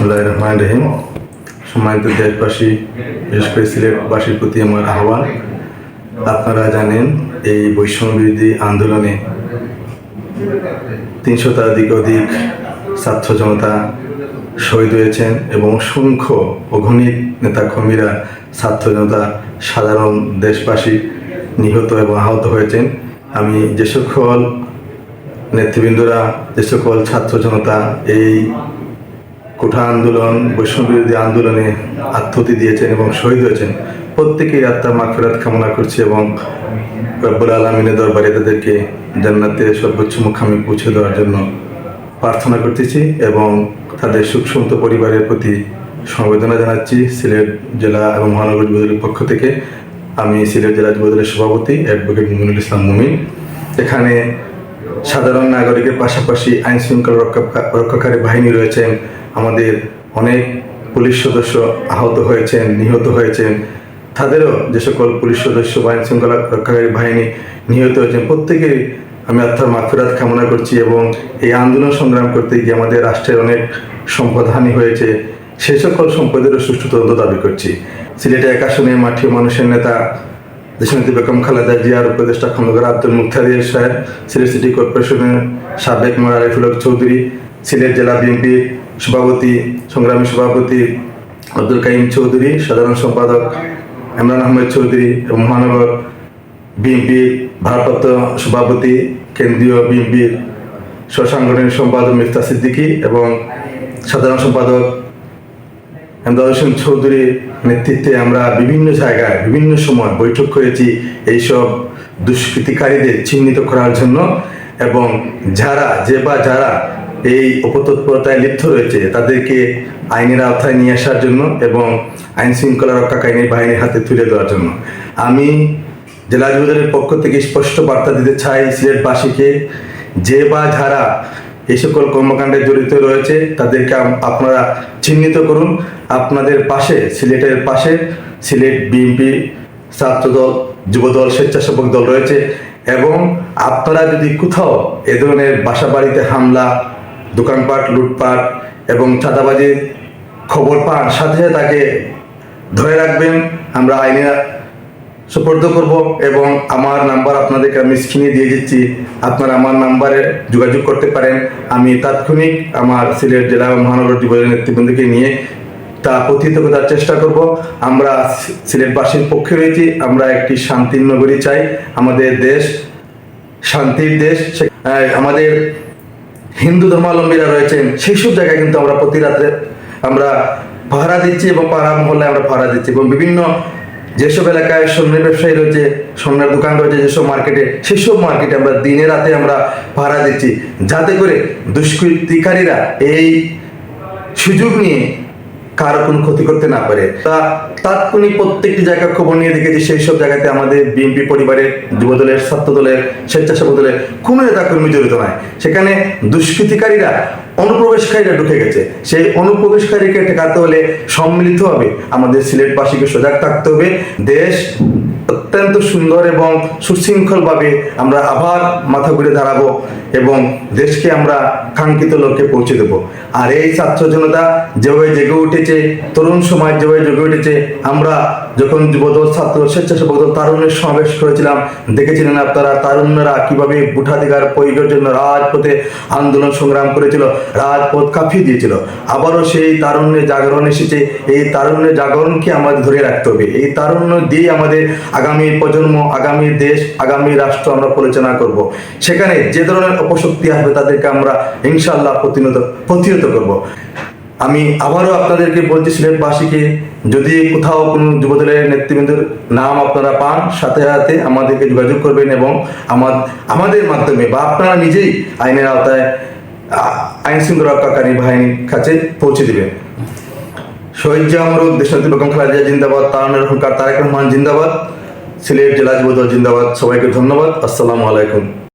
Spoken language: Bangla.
বিসমুল্লাহ রহমান রহিম সম্মানিত দেশবাসী, বিশেষ করে সিলেটবাসীর প্রতি আমার আহ্বান, আপনারা জানেন এই বৈষম্য বিরোধী আন্দোলনে তিনশো তাধিক অধিক ছাত্র জনতা শহীদ হয়েছেন এবং অসংখ্য অগণিত নেতাকর্মীরা ছাত্র জনতা, সাধারণ দেশবাসী নিহত এবং আহত হয়েছেন। আমি যে সকল নেতৃবৃন্দরা, যে সকল ছাত্র জনতা এই কোঠা আন্দোলন, বৈষ্ণব বিরোধী আন্দোলনে আত্মতি দিয়েছেন এবং শহীদ হয়েছেন। প্রত্যেকেই আত্মার মাফেরাত কামনা করছে এবং রব্বুল আলমিনের দরবারে তাদেরকে জান্নাতে সর্বোচ্চ মুখামি পৌঁছে দেওয়ার জন্য প্রার্থনা করতেছি এবং তাদের সুখসন্ত পরিবারের প্রতি সমবেদনা জানাচ্ছি সিলেট জেলা এবং মহানগর যুবদলের পক্ষ থেকে। আমি সিলেট জেলা যুবদলের সভাপতি অ্যাডভোকেট মুমিনুল ইসলাম মুমিন। এখানে সাধারণ নাগরিকের পাশাপাশি আইন শৃঙ্খলা রক্ষা রক্ষাকারী বাহিনী রয়েছেন আমাদের অনেক পুলিশ সদস্য আহত হয়েছেন, নিহত হয়েছেন। তাদেরও যে সকল পুলিশ সদস্য বা আইন শৃঙ্খলা রক্ষাকারী বাহিনী নিহত হয়েছেন প্রত্যেকেই আমি আত্মার মাফিরাত কামনা করছি এবং এই আন্দোলন সংগ্রাম করতে গিয়ে আমাদের রাষ্ট্রের অনেক সম্পদহানি হয়েছে। সেই সকল সম্পদেরও সুষ্ঠু তদন্ত দাবি করছি। সিলেটে একাশনে মাঠে মানুষের নেতা দেশনেত্রী বেগম খালেদা জিয়ার উপদেষ্টা খন্দকার আব্দুল মুক্তাদির সাহেব, সিলেট সিটি কর্পোরেশনের সাবেক মেয়র আরিফুল চৌধুরী, সিলেট জেলা বিএনপি সভাপতি, সংগ্রামী সভাপতি আব্দুল কাইম চৌধুরী, সাধারণ সম্পাদক ইমরান আহমেদ চৌধুরী এবং মহানগর বিএনপি ভারপ্রাপ্ত সভাপতি, কেন্দ্রীয় বিএনপির স্বসাংগঠনিক সম্পাদক মিফতা সিদ্দিকী এবং সাধারণ সম্পাদক এমদাদ হোসেন চৌধুরীর নেতৃত্বে আমরা বিভিন্ন জায়গায়, বিভিন্ন সময় বৈঠক করেছি এইসব দুষ্কৃতিকারীদের চিহ্নিত করার জন্য এবং যারা, যে বা যারা এই অপতৎপরতায় লিপ্ত রয়েছে তাদেরকে আইনের আওতায় নিয়ে আসার জন্য এবং আইন শৃঙ্খলা রক্ষা রক্ষাকারী বাহিনীর হাতে তুলে দেওয়ার জন্য। আমি জেলা যুবদলের পক্ষ থেকে স্পষ্ট বার্তা দিতে চাই সিলেটবাসীকে, যে বা যারা এই সকল কর্মকাণ্ডে জড়িত রয়েছে তাদেরকে আপনারা চিহ্নিত করুন। আপনাদের পাশে, সিলেটের পাশে সিলেট বিএনপি ছাত্রদল, যুবদল, স্বেচ্ছাসেবক দল রয়েছে এবং আপনারা যদি কোথাও এ ধরনের বাসা বাড়িতে হামলা দোকানপাট, লুটপাট এবং চাঁদাবাজির খবর পান। সাথে সাথে তাকে ধরে রাখবেন, আমরা আইনে সুপর্দ করব এবং আমার নাম্বার আপনাদেরকে আমি স্ক্রিনে দিয়ে দিচ্ছি। আপনারা আমার নাম্বারে যোগাযোগ করতে পারেন। আমি তাৎক্ষণিক আমার সিলেট জেলা মহানগর যুবদলের নেতৃবৃন্দকে নিয়ে তা প্রতিহিত করার চেষ্টা করব। আমরা সিলেটবাসীর পক্ষে রয়েছি। আমরা একটি শান্তির নগরী চাই। আমাদের দেশ শান্তির দেশ। আমাদের হিন্দু ধর্মাবলম্বীরা রয়েছেন, সেই সব জায়গায় কিন্তু আমরা প্রতি রাত্রে আমরা ভাড়া দিচ্ছি এবং পাড়া মহল্লায় আমরা ভাড়া দিচ্ছি এবং বিভিন্ন যেসব এলাকায় স্বর্ণের ব্যবসায়ী রয়েছে, স্বর্ণের দোকান রয়েছে, যেসব মার্কেটে, সেসব মার্কেটে আমরা দিনে রাতে আমরা ভাড়া দিচ্ছি। যাতে করে দুষ্কৃতিকারীরা এই সুযোগ নিয়ে কারও কোনো ক্ষতি করতে না পারে। তা তাৎক্ষণিক প্রত্যেকটি জায়গা খবর নিয়ে দেখেছি, সেই সব জায়গাতে আমাদের বিএনপি পরিবারের যুব দলের ছাত্র দলের স্বেচ্ছাসেবক দলের কোনো নেতা কর্মী জড়িত নয়। সেখানে দুষ্কৃতিকারীরা, অনুপ্রবেশকারীরা ঢুকে গেছে। সেই অনুপ্রবেশকারীকে ঠেকাতে হলে সম্মিলিত হবে আমাদের সিলেটবাসীকে সজাগ থাকতে হবে। দেশ অত্যন্ত সুন্দর এবং সুশৃঙ্খলভাবে আমরা আবার মাথা ঘুরে দাঁড়াবো এবং দেশকে আমরা কাঙ্ক্ষিত লক্ষ্যে পৌঁছে দেবো। আর এই ছাত্র জনতা যেভাবে জেগে উঠেছে, তরুণ সমাজ যেভাবে জেগে উঠেছে, আমরা যখন যুবদল, ছাত্র, স্বেচ্ছাসেবক দল তারুণ্যের সমাবেশ করেছিলাম, দেখেছিলেন আপনারা তারুণ্যরা কীভাবে ভোটাধিকার প্রয়োগের জন্য রাজপথে আন্দোলন সংগ্রাম করেছিল, রাজপথ কাঁপিয়ে দিয়েছিল। আবারও সেই তারুণ্যের জাগরণ এসেছে। এই তারুণ্যের জাগরণকে আমাদের ধরে রাখতে হবে। এই তারুণ্য দিয়ে আমাদের আগামী প্রজন্ম, আগামী দেশ, আগামী রাষ্ট্র আমরা পরিচালনা করব। সেখানে যে ধরনের অপশক্তি আসবে তাদেরকে আমরা ইনশাল্লাহ প্রতিনিয়ত প্রতিহত করব। আমি আবারও আপনাদেরকে বলছি সিলেটবাসীকে যদি কোথাও কোনো যুবদলের নেতৃবৃন্দের নাম আপনারা পান, সাথে সাথে আমাদেরকে যোগাযোগ করবেন এবং আমার, আমাদের মাধ্যমে বা আপনারা নিজেই আইনের আওতায় আইন শৃঙ্খলা রক্ষাকারী বাহিনীর কাছে পৌঁছে দিবেন। শহীদ জামরুদ দেশনাথী বেগম খালেদা জিন্দাবাদ, তারানের হুঙ্কার তারেক রহমান জিন্দাবাদ, সিলেট জেলা যুবদল জিন্দাবাদ, সবাইকে ধন্যবাদ, আসসালামু আলাইকুম।